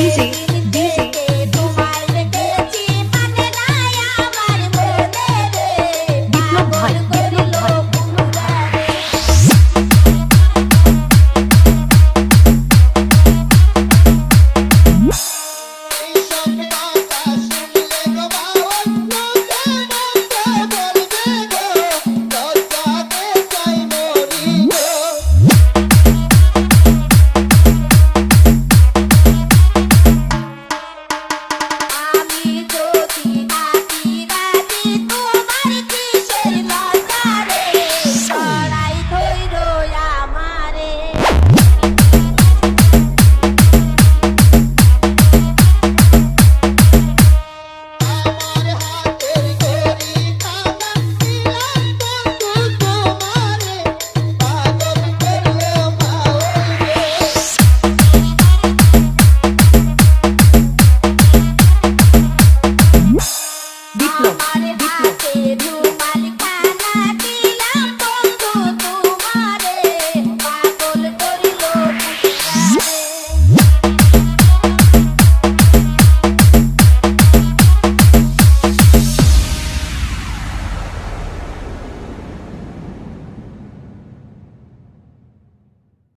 easy. বিপ্লব বিপ্লব।